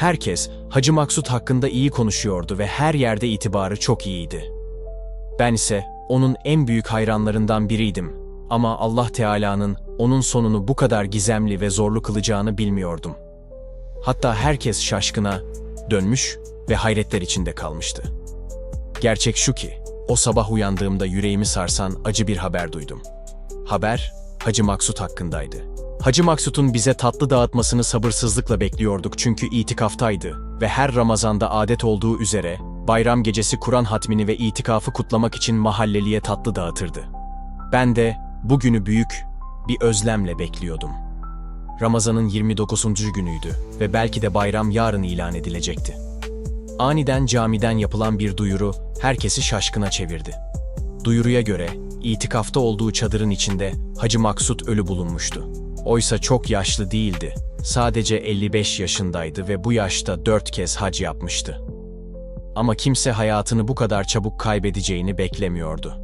Herkes Hacı Maksut hakkında iyi konuşuyordu ve her yerde itibarı çok iyiydi. Ben ise onun en büyük hayranlarından biriydim. Ama Allah Teala'nın onun sonunu bu kadar gizemli ve zorlu kılacağını bilmiyordum. Hatta herkes şaşkına dönmüş ve hayretler içinde kalmıştı. Gerçek şu ki, o sabah uyandığımda yüreğimi sarsan acı bir haber duydum. Haber, Hacı Maksut hakkındaydı. Hacı Maksut'un bize tatlı dağıtmasını sabırsızlıkla bekliyorduk çünkü itikaftaydı ve her Ramazan'da adet olduğu üzere bayram gecesi Kur'an hatmini ve itikafı kutlamak için mahalleliye tatlı dağıtırdı. Ben de bugünü büyük bir özlemle bekliyordum. Ramazan'ın 29. günüydü ve belki de bayram yarın ilan edilecekti. Aniden camiden yapılan bir duyuru herkesi şaşkına çevirdi. Duyuruya göre itikafta olduğu çadırın içinde Hacı Maksut ölü bulunmuştu. Oysa çok yaşlı değildi. Sadece 55 yaşındaydı ve bu yaşta dört kez hac yapmıştı. Ama kimse hayatını bu kadar çabuk kaybedeceğini beklemiyordu.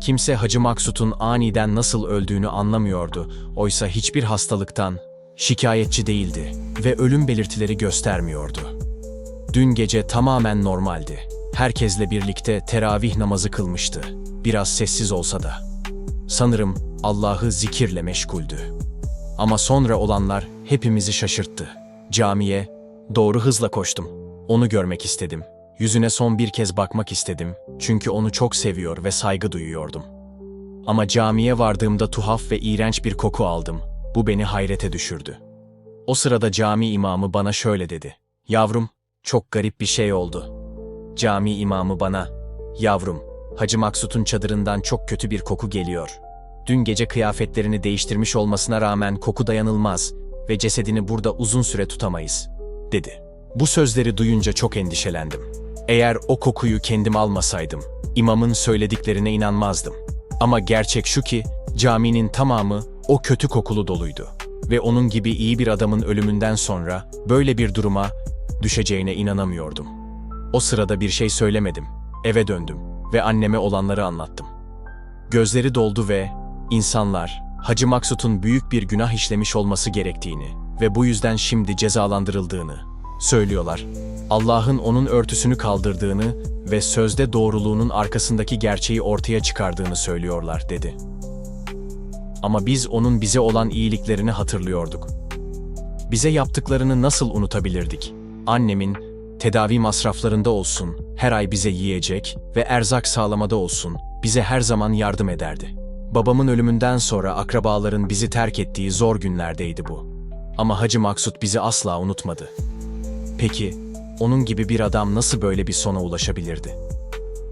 Kimse Hacı Maksut'un aniden nasıl öldüğünü anlamıyordu. Oysa hiçbir hastalıktan şikayetçi değildi ve ölüm belirtileri göstermiyordu. Dün gece tamamen normaldi. Herkesle birlikte teravih namazı kılmıştı. Biraz sessiz olsa da. Sanırım Allah'ı zikirle meşguldü. Ama sonra olanlar hepimizi şaşırttı. Camiye doğru hızla koştum. Onu görmek istedim. Yüzüne son bir kez bakmak istedim. Çünkü onu çok seviyor ve saygı duyuyordum. Ama camiye vardığımda tuhaf ve iğrenç bir koku aldım. Bu beni hayrete düşürdü. O sırada cami imamı bana şöyle dedi. Yavrum, çok garip bir şey oldu. Cami imamı bana, yavrum, Hacı Maksut'un çadırından çok kötü bir koku geliyor. Dün gece kıyafetlerini değiştirmiş olmasına rağmen koku dayanılmaz ve cesedini burada uzun süre tutamayız, dedi. Bu sözleri duyunca çok endişelendim. Eğer o kokuyu kendim almasaydım, imamın söylediklerine inanmazdım. Ama gerçek şu ki, caminin tamamı o kötü kokulu doluydu. Ve onun gibi iyi bir adamın ölümünden sonra böyle bir duruma düşeceğine inanamıyordum. O sırada bir şey söylemedim. Eve döndüm ve anneme olanları anlattım. Gözleri doldu ve insanlar Hacı Maksut'un büyük bir günah işlemiş olması gerektiğini ve bu yüzden şimdi cezalandırıldığını söylüyorlar. Allah'ın onun örtüsünü kaldırdığını ve sözde doğruluğunun arkasındaki gerçeği ortaya çıkardığını söylüyorlar dedi. Ama biz onun bize olan iyiliklerini hatırlıyorduk. Bize yaptıklarını nasıl unutabilirdik? Annemin tedavi masraflarında olsun, her ay bize yiyecek ve erzak sağlamada olsun, bize her zaman yardım ederdi. Babamın ölümünden sonra akrabaların bizi terk ettiği zor günlerdeydi bu. Ama Hacı Maksut bizi asla unutmadı. Peki, onun gibi bir adam nasıl böyle bir sona ulaşabilirdi?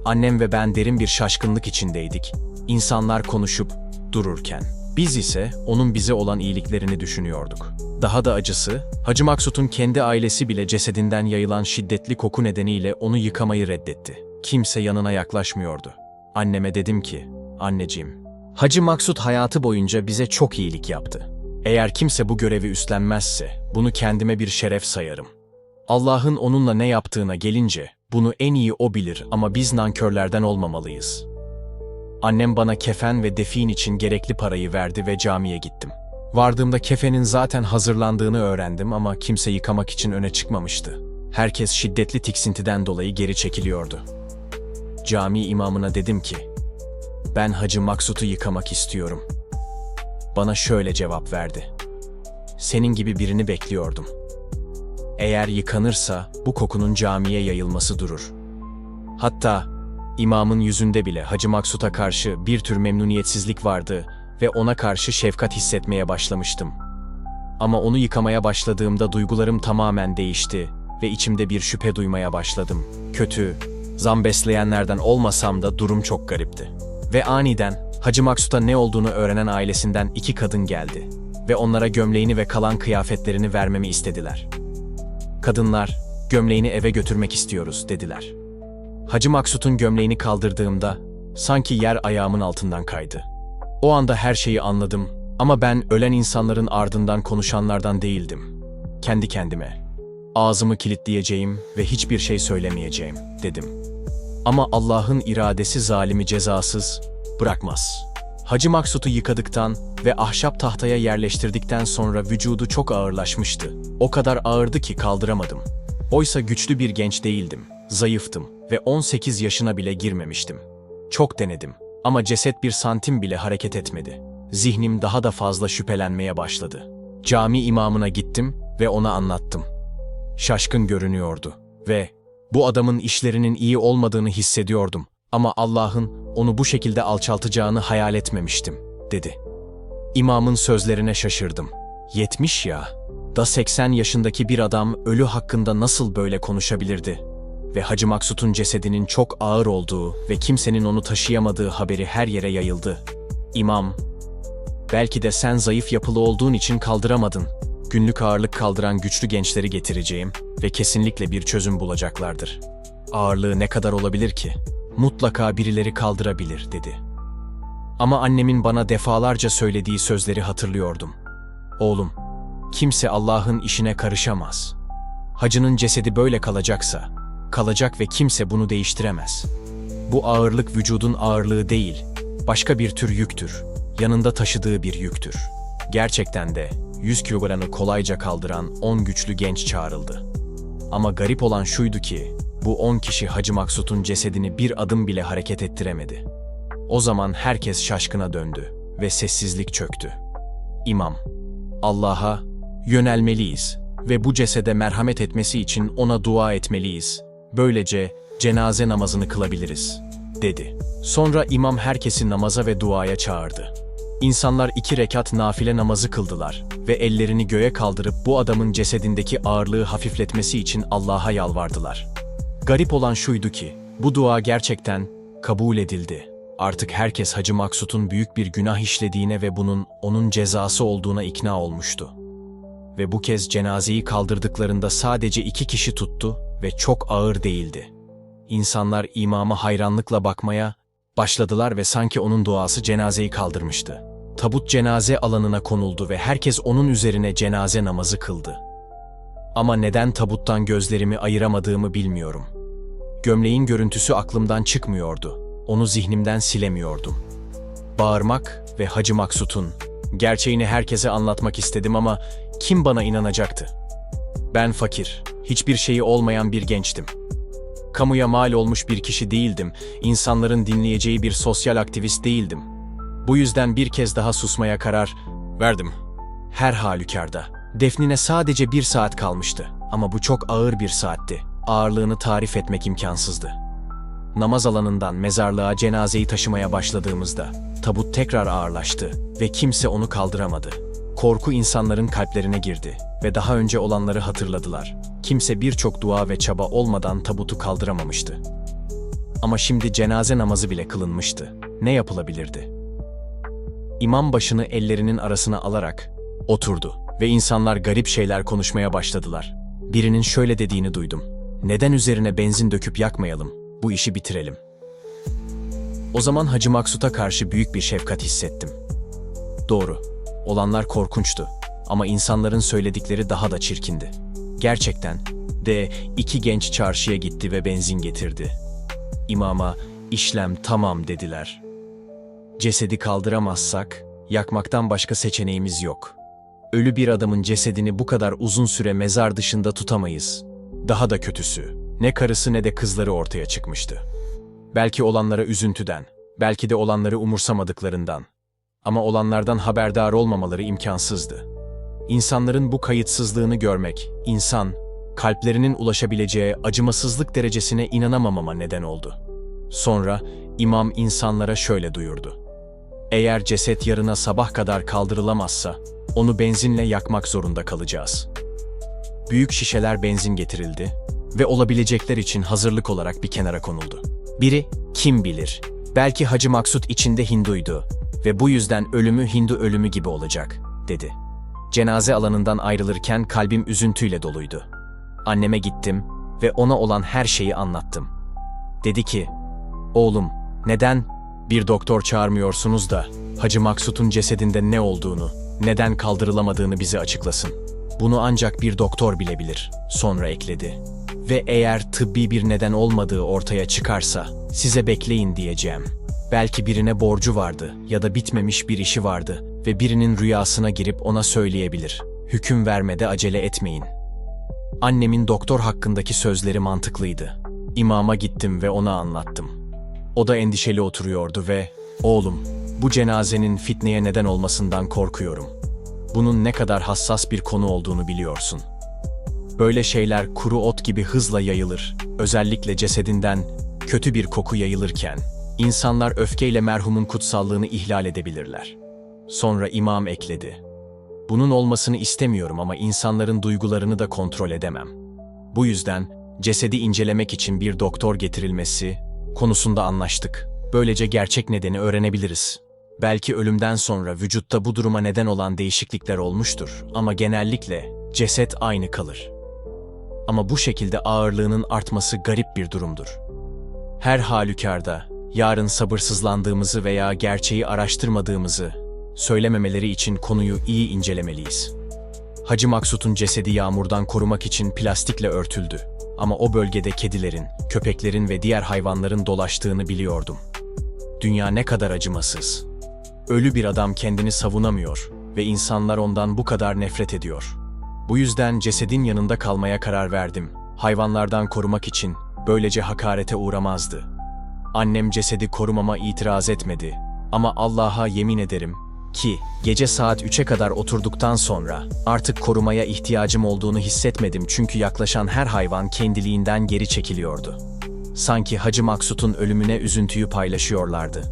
Annem ve ben derin bir şaşkınlık içindeydik. İnsanlar konuşup dururken. Biz ise onun bize olan iyiliklerini düşünüyorduk. Daha da acısı, Hacı Maksut'un kendi ailesi bile cesedinden yayılan şiddetli koku nedeniyle onu yıkamayı reddetti. Kimse yanına yaklaşmıyordu. Anneme dedim ki, anneciğim, Hacı Maksut hayatı boyunca bize çok iyilik yaptı. Eğer kimse bu görevi üstlenmezse, bunu kendime bir şeref sayarım. Allah'ın onunla ne yaptığına gelince, bunu en iyi o bilir ama biz nankörlerden olmamalıyız. Annem bana kefen ve defin için gerekli parayı verdi ve camiye gittim. Vardığımda kefenin zaten hazırlandığını öğrendim ama kimse yıkamak için öne çıkmamıştı. Herkes şiddetli tiksintiden dolayı geri çekiliyordu. Cami imamına dedim ki, ben Hacı Maksut'u yıkamak istiyorum. Bana şöyle cevap verdi. Senin gibi birini bekliyordum. Eğer yıkanırsa bu kokunun camiye yayılması durur. Hatta imamın yüzünde bile Hacı Maksut'a karşı bir tür memnuniyetsizlik vardı ve ona karşı şefkat hissetmeye başlamıştım. Ama onu yıkamaya başladığımda duygularım tamamen değişti ve içimde bir şüphe duymaya başladım. Kötü, zam besleyenlerden olmasam da durum çok garipti. Ve aniden Hacı Maksut'a ne olduğunu öğrenen ailesinden iki kadın geldi ve onlara gömleğini ve kalan kıyafetlerini vermemi istediler. Kadınlar, gömleğini eve götürmek istiyoruz dediler. Hacı Maksut'un gömleğini kaldırdığımda sanki yer ayağımın altından kaydı. O anda her şeyi anladım ama ben ölen insanların ardından konuşanlardan değildim. Kendi kendime. Ağzımı kilitleyeceğim ve hiçbir şey söylemeyeceğim dedim. Ama Allah'ın iradesi zalimi cezasız bırakmaz. Hacı Maksut'u yıkadıktan ve ahşap tahtaya yerleştirdikten sonra vücudu çok ağırlaşmıştı. O kadar ağırdı ki kaldıramadım. Oysa güçlü bir genç değildim. Zayıftım ve 18 yaşına bile girmemiştim. Çok denedim ama ceset bir santim bile hareket etmedi. Zihnim daha da fazla şüphelenmeye başladı. Cami imamına gittim ve ona anlattım. Şaşkın görünüyordu ve bu adamın işlerinin iyi olmadığını hissediyordum ama Allah'ın onu bu şekilde alçaltacağını hayal etmemiştim, dedi. İmamın sözlerine şaşırdım. 70 ya, da 80 yaşındaki bir adam ölü hakkında nasıl böyle konuşabilirdi? Ve Hacı Maksut'un cesedinin çok ağır olduğu ve kimsenin onu taşıyamadığı haberi her yere yayıldı. İmam, belki de sen zayıf yapılı olduğun için kaldıramadın. Günlük ağırlık kaldıran güçlü gençleri getireceğim ve kesinlikle bir çözüm bulacaklardır. Ağırlığı ne kadar olabilir ki? Mutlaka birileri kaldırabilir, dedi. Ama annemin bana defalarca söylediği sözleri hatırlıyordum. Oğlum, kimse Allah'ın işine karışamaz. Hacının cesedi böyle kalacaksa, kalacak ve kimse bunu değiştiremez. Bu ağırlık vücudun ağırlığı değil, başka bir tür yüktür. Yanında taşıdığı bir yüktür. Gerçekten de 100 kilogramı kolayca kaldıran 10 güçlü genç çağrıldı. Ama garip olan şuydu ki, bu 10 kişi Hacı Maksut'un cesedini bir adım bile hareket ettiremedi. O zaman herkes şaşkına döndü ve sessizlik çöktü. İmam, Allah'a yönelmeliyiz ve bu cesede merhamet etmesi için ona dua etmeliyiz. Böylece cenaze namazını kılabiliriz, dedi. Sonra imam herkesi namaza ve duaya çağırdı. İnsanlar iki rekat nafile namazı kıldılar ve ellerini göğe kaldırıp bu adamın cesedindeki ağırlığı hafifletmesi için Allah'a yalvardılar. Garip olan şuydu ki, bu dua gerçekten kabul edildi. Artık herkes Hacı Maksut'un büyük bir günah işlediğine ve bunun onun cezası olduğuna ikna olmuştu. Ve bu kez cenazeyi kaldırdıklarında sadece iki kişi tuttu ve çok ağır değildi. İnsanlar imama hayranlıkla bakmaya başladılar ve sanki onun duası cenazeyi kaldırmıştı. Tabut cenaze alanına konuldu ve herkes onun üzerine cenaze namazı kıldı. Ama neden tabuttan gözlerimi ayıramadığımı bilmiyorum. Gömleğin görüntüsü aklımdan çıkmıyordu. Onu zihnimden silemiyordum. Bağırmak ve Hacı Maksut'un gerçeğini herkese anlatmak istedim ama kim bana inanacaktı? Ben fakir, hiçbir şeyi olmayan bir gençtim. Kamuya mal olmuş bir kişi değildim, insanların dinleyeceği bir sosyal aktivist değildim. Bu yüzden bir kez daha susmaya karar verdim. Her halükarda. Defnine sadece bir saat kalmıştı ama bu çok ağır bir saatti. Ağırlığını tarif etmek imkansızdı. Namaz alanından mezarlığa cenazeyi taşımaya başladığımızda tabut tekrar ağırlaştı ve kimse onu kaldıramadı. Korku insanların kalplerine girdi ve daha önce olanları hatırladılar. Kimse birçok dua ve çaba olmadan tabutu kaldıramamıştı. Ama şimdi cenaze namazı bile kılınmıştı. Ne yapılabilirdi? İmam başını ellerinin arasına alarak oturdu ve insanlar garip şeyler konuşmaya başladılar. Birinin şöyle dediğini duydum. Neden üzerine benzin döküp yakmayalım? Bu işi bitirelim. O zaman Hacı Maksut'a karşı büyük bir şefkat hissettim. Doğru, olanlar korkunçtu ama insanların söyledikleri daha da çirkindi. Gerçekten de iki genç çarşıya gitti ve benzin getirdi. İmama işlem tamam dediler. Cesedi kaldıramazsak yakmaktan başka seçeneğimiz yok. Ölü bir adamın cesedini bu kadar uzun süre mezar dışında tutamayız. Daha da kötüsü, ne karısı ne de kızları ortaya çıkmıştı. Belki olanlara üzüntüden, belki de olanları umursamadıklarından. Ama olanlardan haberdar olmamaları imkansızdı. İnsanların bu kayıtsızlığını görmek, insan, kalplerinin ulaşabileceği acımasızlık derecesine inanamamama neden oldu. Sonra imam insanlara şöyle duyurdu. Eğer ceset yarına sabah kadar kaldırılamazsa, onu benzinle yakmak zorunda kalacağız. Büyük şişeler benzin getirildi ve olabilecekler için hazırlık olarak bir kenara konuldu. Biri, kim bilir, belki Hacı Maksut içinde Hinduydu ve bu yüzden ölümü Hindu ölümü gibi olacak, dedi. Cenaze alanından ayrılırken kalbim üzüntüyle doluydu. Anneme gittim ve ona olan her şeyi anlattım. Dedi ki, oğlum neden bir doktor çağırmıyorsunuz da Hacı Maksut'un cesedinde ne olduğunu, neden kaldırılamadığını bize açıklasın. Bunu ancak bir doktor bilebilir, sonra ekledi. Ve eğer tıbbi bir neden olmadığı ortaya çıkarsa size bekleyin diyeceğim. Belki birine borcu vardı ya da bitmemiş bir işi vardı ve birinin rüyasına girip ona söyleyebilir. Hüküm vermede acele etmeyin. Annemin doktor hakkındaki sözleri mantıklıydı. İmama gittim ve ona anlattım. O da endişeli oturuyordu ve "Oğlum, bu cenazenin fitneye neden olmasından korkuyorum. Bunun ne kadar hassas bir konu olduğunu biliyorsun. Böyle şeyler kuru ot gibi hızla yayılır. Özellikle cesedinden kötü bir koku yayılırken insanlar öfkeyle merhumun kutsallığını ihlal edebilirler." Sonra imam ekledi. Bunun olmasını istemiyorum ama insanların duygularını da kontrol edemem. Bu yüzden cesedi incelemek için bir doktor getirilmesi konusunda anlaştık. Böylece gerçek nedeni öğrenebiliriz. Belki ölümden sonra vücutta bu duruma neden olan değişiklikler olmuştur ama genellikle ceset aynı kalır. Ama bu şekilde ağırlığının artması garip bir durumdur. Her halükarda yarın sabırsızlandığımızı veya gerçeği araştırmadığımızı söylememeleri için konuyu iyi incelemeliyiz. Hacı Maksut'un cesedi yağmurdan korumak için plastikle örtüldü. Ama o bölgede kedilerin, köpeklerin ve diğer hayvanların dolaştığını biliyordum. Dünya ne kadar acımasız. Ölü bir adam kendini savunamıyor ve insanlar ondan bu kadar nefret ediyor. Bu yüzden cesedin yanında kalmaya karar verdim. Hayvanlardan korumak için böylece hakarete uğramazdı. Annem cesedi korumama itiraz etmedi ama Allah'a yemin ederim ki gece saat 3'e kadar oturduktan sonra artık korumaya ihtiyacım olduğunu hissetmedim çünkü yaklaşan her hayvan kendiliğinden geri çekiliyordu. Sanki Hacı Maksut'un ölümüne üzüntüyü paylaşıyorlardı.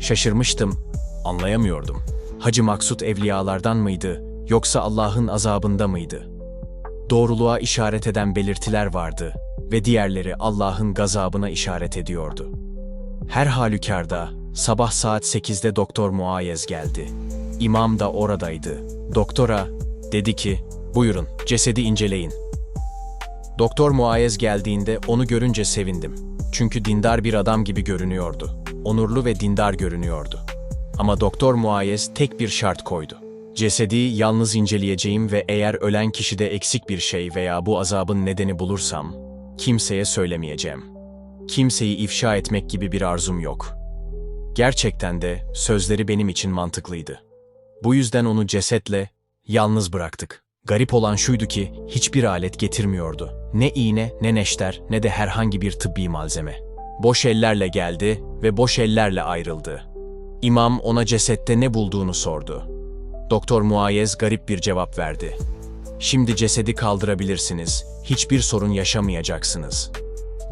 Şaşırmıştım, anlayamıyordum. Hacı Maksut evliyalardan mıydı yoksa Allah'ın azabında mıydı? Doğruluğa işaret eden belirtiler vardı ve diğerleri Allah'ın gazabına işaret ediyordu. Her halükarda sabah saat 8'de Doktor Muayez geldi. İmam da oradaydı. Doktora dedi ki, buyurun cesedi inceleyin. Doktor Muayez geldiğinde onu görünce sevindim. Çünkü dindar bir adam gibi görünüyordu. Onurlu ve dindar görünüyordu. Ama Doktor Muayez tek bir şart koydu. Cesedi yalnız inceleyeceğim ve eğer ölen kişide eksik bir şey veya bu azabın nedeni bulursam, kimseye söylemeyeceğim. Kimseyi ifşa etmek gibi bir arzum yok. Gerçekten de sözleri benim için mantıklıydı. Bu yüzden onu cesetle yalnız bıraktık. Garip olan şuydu ki hiçbir alet getirmiyordu. Ne iğne, ne neşter, ne de herhangi bir tıbbi malzeme. Boş ellerle geldi ve boş ellerle ayrıldı. İmam ona cesette ne bulduğunu sordu. Doktor Muayez garip bir cevap verdi. Şimdi cesedi kaldırabilirsiniz. Hiçbir sorun yaşamayacaksınız.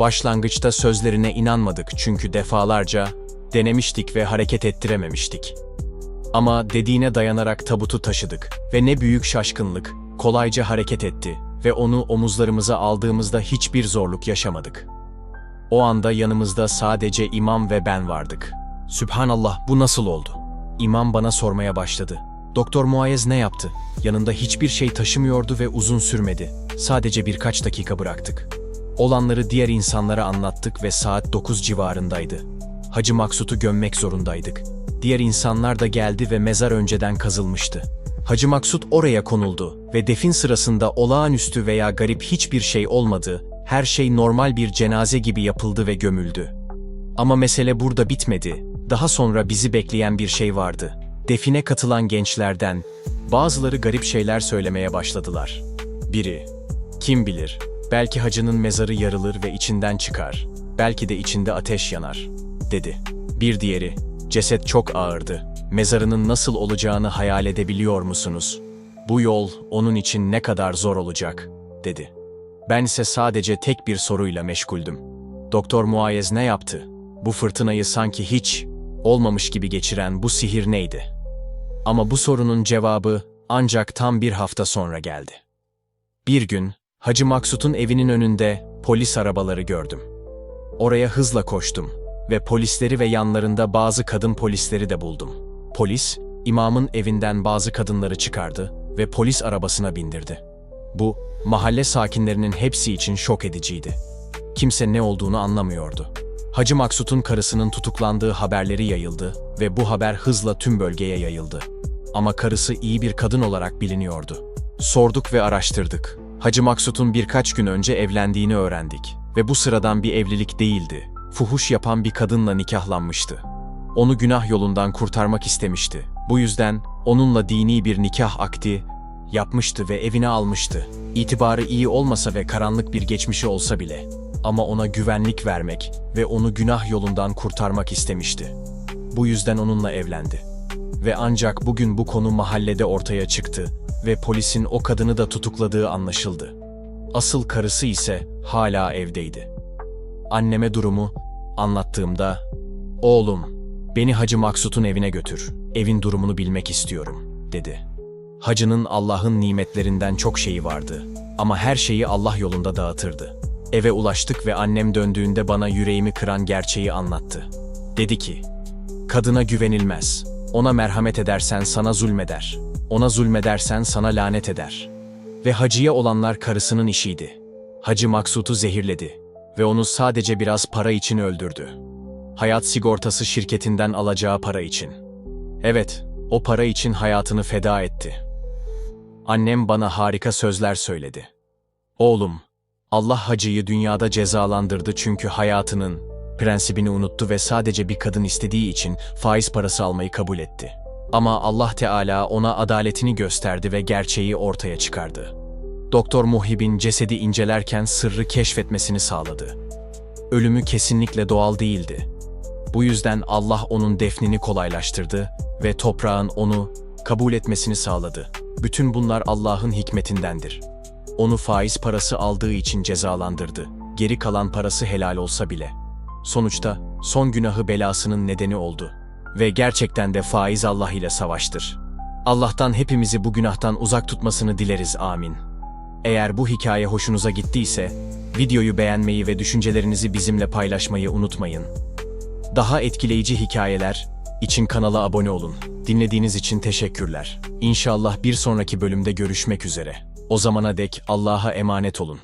Başlangıçta sözlerine inanmadık çünkü defalarca denemiştik ve hareket ettirememiştik. Ama dediğine dayanarak tabutu taşıdık ve ne büyük şaşkınlık, kolayca hareket etti ve onu omuzlarımıza aldığımızda hiçbir zorluk yaşamadık. O anda yanımızda sadece imam ve ben vardık. Sübhanallah bu nasıl oldu? İmam bana sormaya başladı. Doktor Muayez ne yaptı? Yanında hiçbir şey taşımıyordu ve uzun sürmedi. Sadece birkaç dakika bıraktık. Olanları diğer insanlara anlattık ve saat 9 civarındaydı. Hacı Maksut'u gömmek zorundaydık. Diğer insanlar da geldi ve mezar önceden kazılmıştı. Hacı Maksut oraya konuldu ve defin sırasında olağanüstü veya garip hiçbir şey olmadı, her şey normal bir cenaze gibi yapıldı ve gömüldü. Ama mesele burada bitmedi. Daha sonra bizi bekleyen bir şey vardı. Define katılan gençlerden bazıları garip şeyler söylemeye başladılar. Biri, kim bilir, belki hacının mezarı yarılır ve içinden çıkar. Belki de içinde ateş yanar, dedi. Bir diğeri, ceset çok ağırdı. Mezarının nasıl olacağını hayal edebiliyor musunuz? Bu yol onun için ne kadar zor olacak, dedi. Ben ise sadece tek bir soruyla meşguldüm. Doktor Muayez ne yaptı? Bu fırtınayı sanki hiç olmamış gibi geçiren bu sihir neydi? Ama bu sorunun cevabı ancak tam bir hafta sonra geldi. Bir gün Hacı Maksut'un evinin önünde polis arabaları gördüm. Oraya hızla koştum ve polisleri ve yanlarında bazı kadın polisleri de buldum. Polis, imamın evinden bazı kadınları çıkardı ve polis arabasına bindirdi. Bu, mahalle sakinlerinin hepsi için şok ediciydi. Kimse ne olduğunu anlamıyordu. Hacı Maksut'un karısının tutuklandığı haberleri yayıldı ve bu haber hızla tüm bölgeye yayıldı. Ama karısı iyi bir kadın olarak biliniyordu. Sorduk ve araştırdık. Hacı Maksut'un birkaç gün önce evlendiğini öğrendik ve bu sıradan bir evlilik değildi. Fuhuş yapan bir kadınla nikahlanmıştı. onu günah yolundan kurtarmak istemişti. Bu yüzden onunla dini bir nikah akdi yapmıştı ve evine almıştı. İtibarı iyi olmasa ve karanlık bir geçmişi olsa bile ama ona güvenlik vermek ve onu günah yolundan kurtarmak istemişti. Bu yüzden onunla evlendi. Ve ancak bugün bu konu mahallede ortaya çıktı ve polisin o kadını da tutukladığı anlaşıldı. Asıl karısı ise hala evdeydi. Anneme durumu anlattığımda, "Oğlum, beni Hacı Maksut'un evine götür. Evin durumunu bilmek istiyorum." dedi. Hacının Allah'ın nimetlerinden çok şeyi vardı ama her şeyi Allah yolunda dağıtırdı. Eve ulaştık ve annem döndüğünde bana yüreğimi kıran gerçeği anlattı. Dedi ki, Kadına güvenilmez. Ona merhamet edersen sana zulmeder. Ona zulmedersen sana lanet eder. Ve hacıya olanlar karısının işiydi. Hacı Maksut'u zehirledi ve onu sadece biraz para için öldürdü. Hayat sigortası şirketinden alacağı para için. Evet, o para için hayatını feda etti. Annem bana harika sözler söyledi. Oğlum, Allah hacıyı dünyada cezalandırdı çünkü hayatının prensibini unuttu ve sadece bir kadın istediği için faiz parası almayı kabul etti. Ama Allah Teala ona adaletini gösterdi ve gerçeği ortaya çıkardı. Doktor Muhib'in cesedi incelerken sırrı keşfetmesini sağladı. Ölümü kesinlikle doğal değildi. Bu yüzden Allah onun defnini kolaylaştırdı ve toprağın onu kabul etmesini sağladı. Bütün bunlar Allah'ın hikmetindendir. Onu faiz parası aldığı için cezalandırdı. Geri kalan parası helal olsa bile. Sonuçta son günahı belasının nedeni oldu. Ve gerçekten de faiz Allah ile savaştır. Allah'tan hepimizi bu günahtan uzak tutmasını dileriz amin. Eğer bu hikaye hoşunuza gittiyse, videoyu beğenmeyi ve düşüncelerinizi bizimle paylaşmayı unutmayın. Daha etkileyici hikayeler için kanala abone olun. Dinlediğiniz için teşekkürler. İnşallah bir sonraki bölümde görüşmek üzere. O zamana dek Allah'a emanet olun.